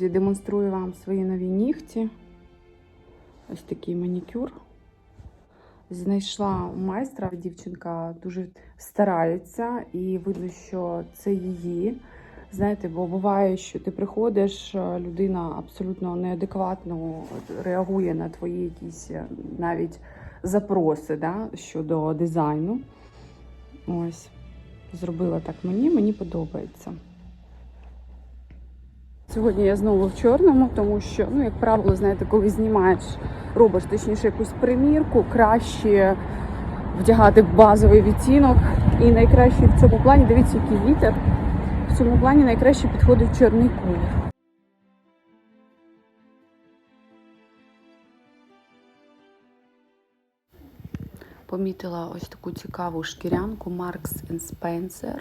Демонструю вам свої нові нігті. Ось такий манікюр. Знайшла майстра. Дівчинка дуже старається, і видно, що це її. Знаєте, бо буває, що ти приходиш, е, людина абсолютно неадекватно реагує на твої якісь е, навіть запроси да, щодо дизайну. Ось, зробила так мені, мені подобається. Сьогодні я знову в чорному, тому що, ну, як правило, знаєте, коли знімаєш, робиш точніше якусь примірку, краще вдягати базовий відтінок. І найкраще в цьому плані, дивіться, який вітер. В цьому плані найкраще підходить чорний колір. Помітила ось таку цікаву шкірянку Marks Spencer.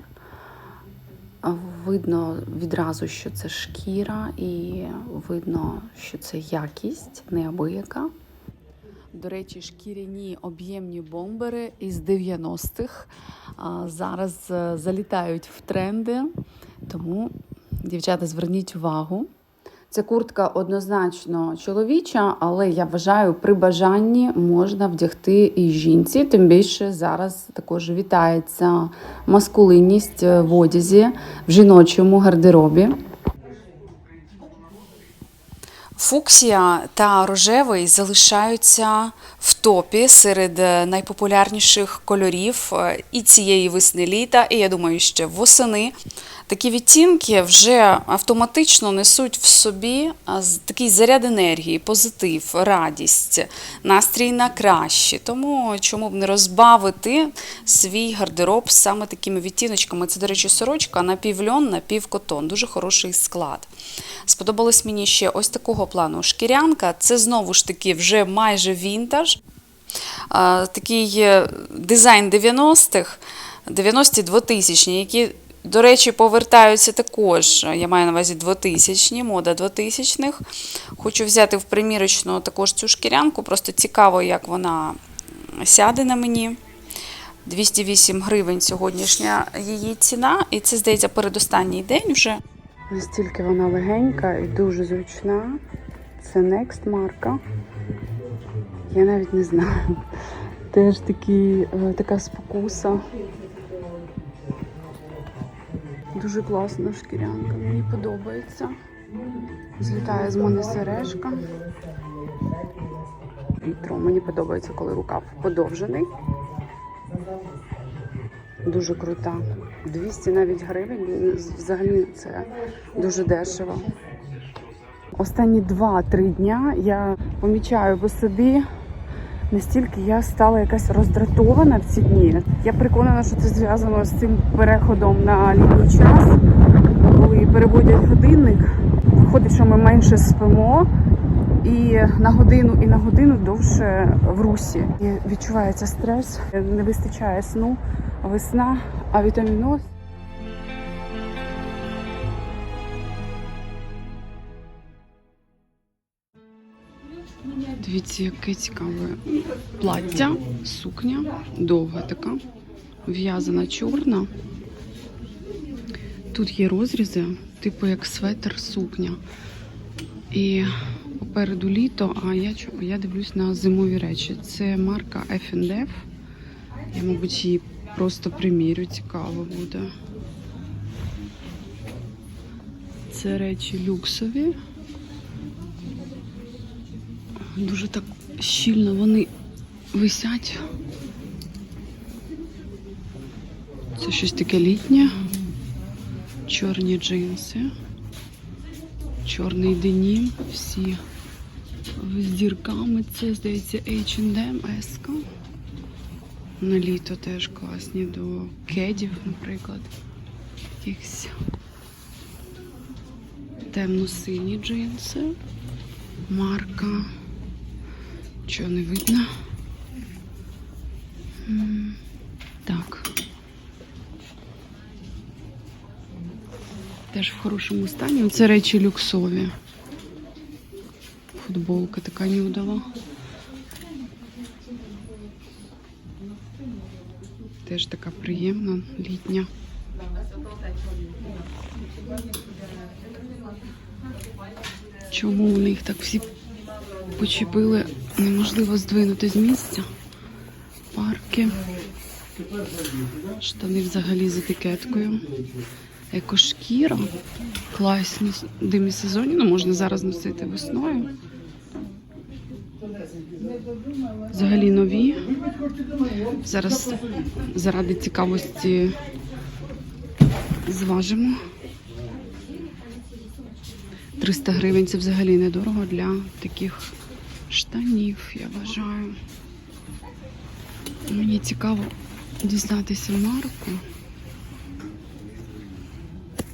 Видно відразу, що це шкіра, і видно, що це якість неабияка. До речі, шкіряні об'ємні бомбери із 90-х зараз е, залітають в тренди. Тому, дівчата, зверніть увагу. Ця куртка однозначно чоловіча, але я вважаю, при бажанні можна вдягти і жінці. Тим більше зараз також вітається маскулинність в одязі в жіночому гардеробі. Фуксія та рожевий залишаються в топі серед е, найпопулярніших кольорів е, і цієї весни літа, і я думаю, ще восени. Такі відтінки вже автоматично несуть в собі такий заряд енергії, позитив, радість, настрій на краще. Тому чому б не розбавити свій гардероб саме такими відтіночками. Це, до речі, сорочка напівльон, напівкотон. Дуже хороший склад. Сподобалось мені ще ось такого плану шкірянка. Це знову ж таки вже майже вінтаж. Такий е, дизайн 90-х, 90-ті 2000-ні, які, до речі, повертаються також. Я маю на увазі 2000-ні, мода 2000-х. Хочу взяти в примірочну також цю шкірянку. Просто цікаво, як вона сяде на мені. 208 гривень сьогоднішня її ціна, і це, здається, передостанній день вже. Настільки вона легенька і дуже зручна. Це Next марка. Я навіть не знаю. Теж такі, е, така спокуса. Дуже класна шкірянка, мені подобається. Злітає з мене сережка. Вітро. Мені подобається, коли рукав подовжений. Дуже крута. 200 навіть гривень. Взагалі це дуже дешево. Останні 2-3 дня я помічаю по собі, настільки я стала якась роздратована в ці дні. Я переконана, що це зв'язано з цим переходом на літній час, коли переводять годинник. Виходить, що ми менше спимо. І на годину і на годину довше в русі. І відчувається стрес, не вистачає сну, весна, а вітаміноз. Дивіться, яке цікаве плаття, сукня, довга така, в'язана чорна. Тут є розрізи, типу як светр, сукня. І попереду літо, а я, я дивлюсь на зимові речі. Це марка F&F. Я, мабуть, її просто примірю, цікаво буде. Це речі люксові. Дуже так щільно вони висять. Це щось таке літнє. Чорні джинси. Чорний денім, всі з дірками. Це, здається, H&M, еска. На літо теж класні до кедів, наприклад. Якісь темно-сині джинси. Марка. Чого не видно? Так. Теж в хорошому стані. Це речі люксові. Футболка така нюдова. Теж така приємна, літня. Чому у них так всі почепили, неможливо здвинути з місця. Парки. Штани взагалі з етикеткою. Екошкіра. Класні демісезонні, ну можна зараз носити весною. Взагалі нові. Зараз заради цікавості зважимо. 300 гривень це взагалі недорого для таких штанів, я вважаю. Мені цікаво дізнатися марку.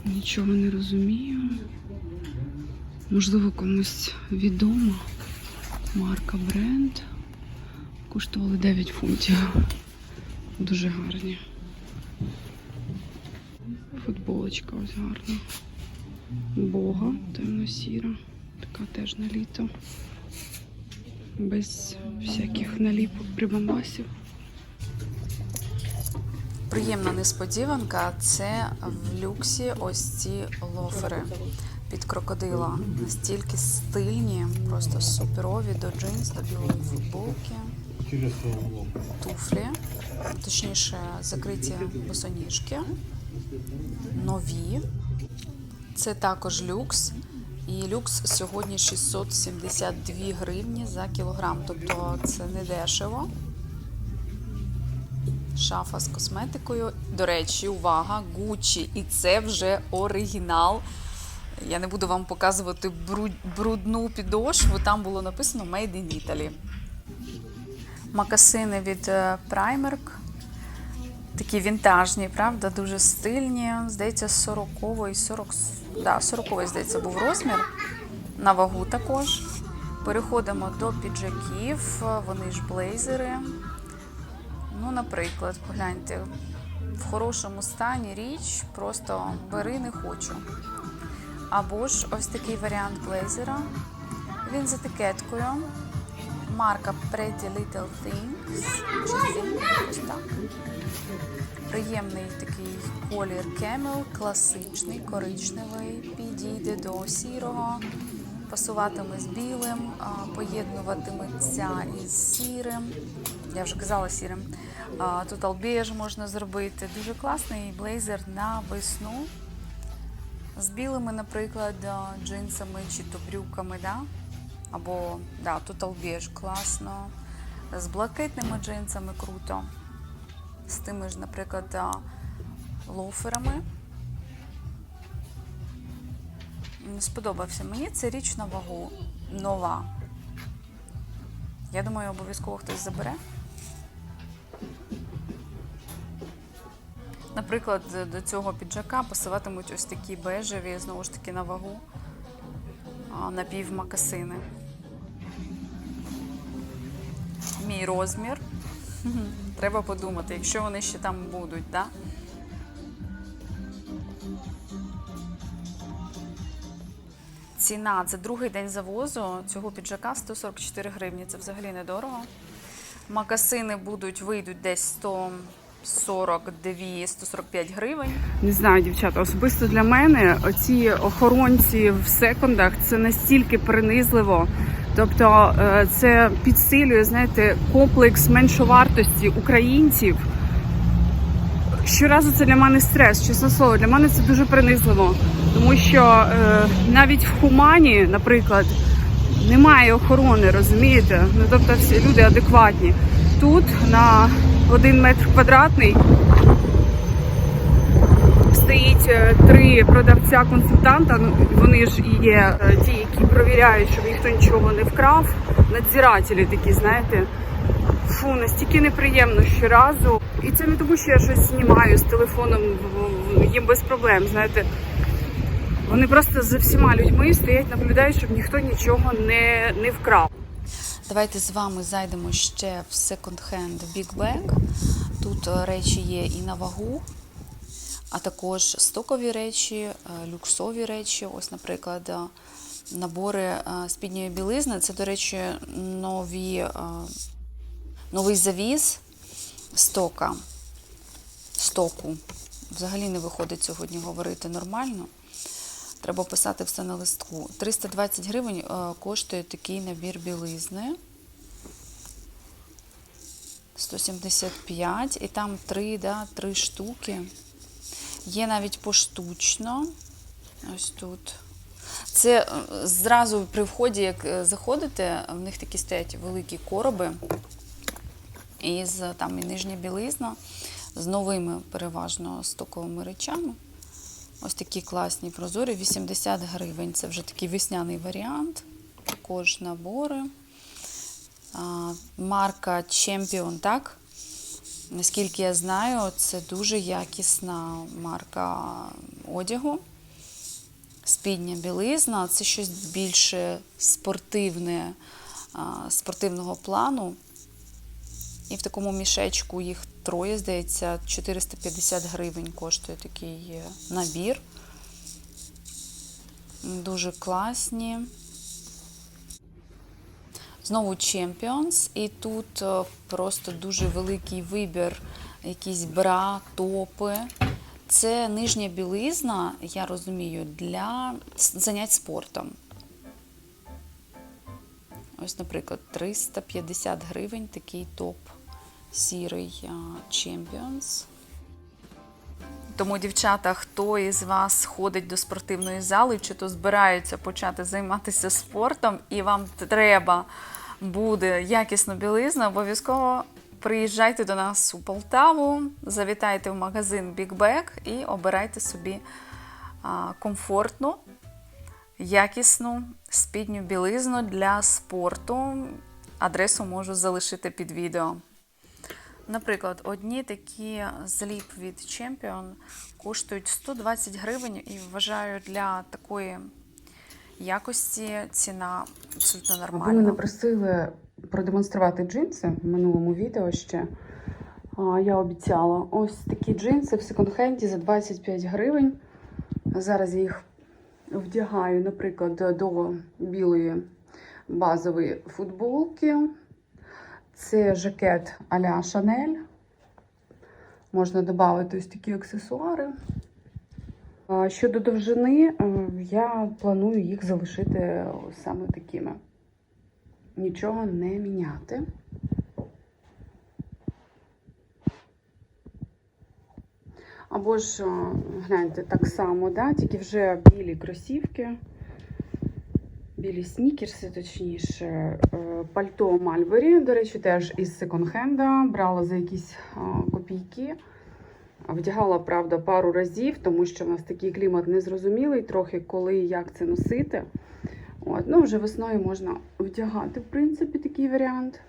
Нічого не розумію. Можливо, комусь відома марка бренд. Коштували 9 фунтів. Дуже гарні. Футболочка ось гарна. Бога темно-сіра. Така теж на літо. Без всяких наліпок прибамбасів. Приємна несподіванка це в люксі ось ці лофери під крокодила. Настільки стильні, просто суперові до джинс, до білої футболки, туфлі, точніше, закриті босоніжки, нові. Це також люкс. І люкс сьогодні 672 гривні за кілограм. Тобто це не дешево. Шафа з косметикою. До речі, увага, Гуччі. І це вже оригінал. Я не буду вам показувати бруд- брудну підошву. Там було написано Made in Italy. Макасини від е, Primark. Такі вінтажні, правда, дуже стильні. Здається, 40-й, 40, да, 40 здається, був розмір. На вагу також. Переходимо до піджаків. Вони ж блейзери. Ну, наприклад, погляньте, в хорошому стані річ, просто бери не хочу. Або ж ось такий варіант блейзера. Він з етикеткою. Марка Pretty Little Things. Приємний такий колір Camel, класичний, коричневий, підійде до сірого, пасуватиме з білим, поєднуватиметься із сірим. Я вже казала сірим. Тут албеж можна зробити. Дуже класний блейзер на весну. З білими, наприклад, джинсами чи то брюками, да? або да, тут албеж класно. З блакитними джинсами круто з тими ж, наприклад, а, лоферами. Сподобався мені це річ на вагу нова. Я думаю, обов'язково хтось забере. Наприклад, до цього піджака пасуватимуть ось такі бежеві, знову ж таки, на вагу напівмакасини. Мій розмір. Треба подумати, якщо вони ще там будуть, да? Ціна це другий день завозу цього піджака 144 гривні. Це взагалі недорого. Макасини будуть вийдуть десь 142-145 гривень. Не знаю, дівчата, особисто для мене оці охоронці в секундах це настільки принизливо. Тобто е, це підсилює, знаєте, комплекс меншовартості українців. Щоразу це для мене стрес, чесне слово, для мене це дуже принизливо. Тому що е, навіть в Хумані, наприклад, немає охорони, розумієте? Ну тобто всі люди адекватні. Тут на один метр квадратний стоїть е, три продавця-консультанта. Ну вони ж і є е, ті, які провіряють, щоб ніхто нічого не вкрав. Надзирателі такі, знаєте. Фу, настільки неприємно щоразу. І це не тому, що я щось знімаю з телефоном, їм без проблем. Знаєте, вони просто за всіма людьми стоять, наблюдають, щоб ніхто нічого не, не вкрав. Давайте з вами зайдемо ще в секонд-хенд Big Bag. Тут е, речі є і на вагу, а також стокові речі, е, люксові речі. Ось, наприклад, е, набори спідньої білизни. Це, до речі, нові, новий завіз стока. Стоку. Взагалі не виходить сьогодні говорити нормально. Треба писати все на листку. 320 гривень е, коштує такий набір білизни. 175 і там три, да, три штуки. Є навіть поштучно. Ось тут. Це е, зразу при вході, як е, заходите, в них такі стоять великі короби. І там і нижня білизна з новими переважно стоковими речами. Ось такі класні прозорі, 80 гривень. Це вже такий весняний варіант. Також набори. Марка Champion, так? Наскільки я знаю, це дуже якісна марка одягу. Спідня білизна це щось більше спортивне, спортивного плану. І в такому мішечку їх троє, здається, 450 гривень коштує такий е, набір. Дуже класні. Знову Champions, і тут е, просто дуже великий вибір, якісь бра, топи. Це нижня білизна, я розумію, для занять спортом. Ось, наприклад, 350 гривень такий топ сірий а, Champions. Тому, дівчата, хто із вас ходить до спортивної зали, чи то збирається почати займатися спортом, і вам треба буде якісну білизну, обов'язково приїжджайте до нас у Полтаву, завітайте в магазин Big Bag і обирайте собі комфортну, якісну спідню білизну для спорту. Адресу можу залишити під відео. Наприклад, одні такі зліп від Champion коштують 120 гривень і вважаю для такої якості ціна абсолютно Ви нормальна. мене просили продемонструвати джинси в минулому відео ще. Я обіцяла. Ось такі джинси в секонд-хенді за 25 гривень. Зараз я їх вдягаю, наприклад, до білої базової футболки. Це жакет а-ля Шанель. Можна додати ось такі аксесуари. Щодо довжини, е, я планую їх залишити саме такими. Нічого не міняти. Або ж, е, гляньте, так само, да? тільки вже білі кросівки, білі снікерси, точніше, е, пальто Мальбері, до речі, теж із секонд-хенда, брала за якісь е, копійки. Вдягала, правда, пару разів, тому що в нас такий клімат незрозумілий, трохи коли і як це носити. От, ну, вже весною можна вдягати, в принципі, такий варіант.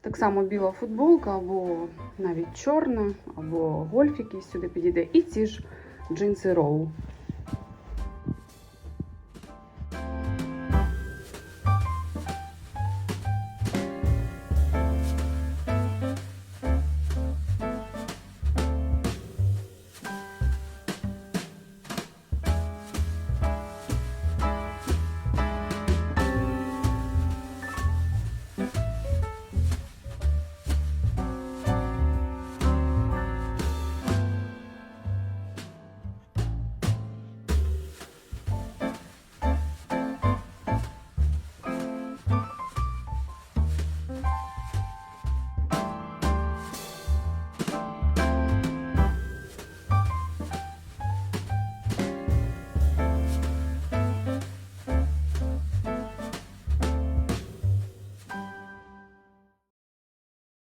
Так само біла футболка, або навіть чорна, або гольф якийсь сюди підійде. І ці ж джинси роу.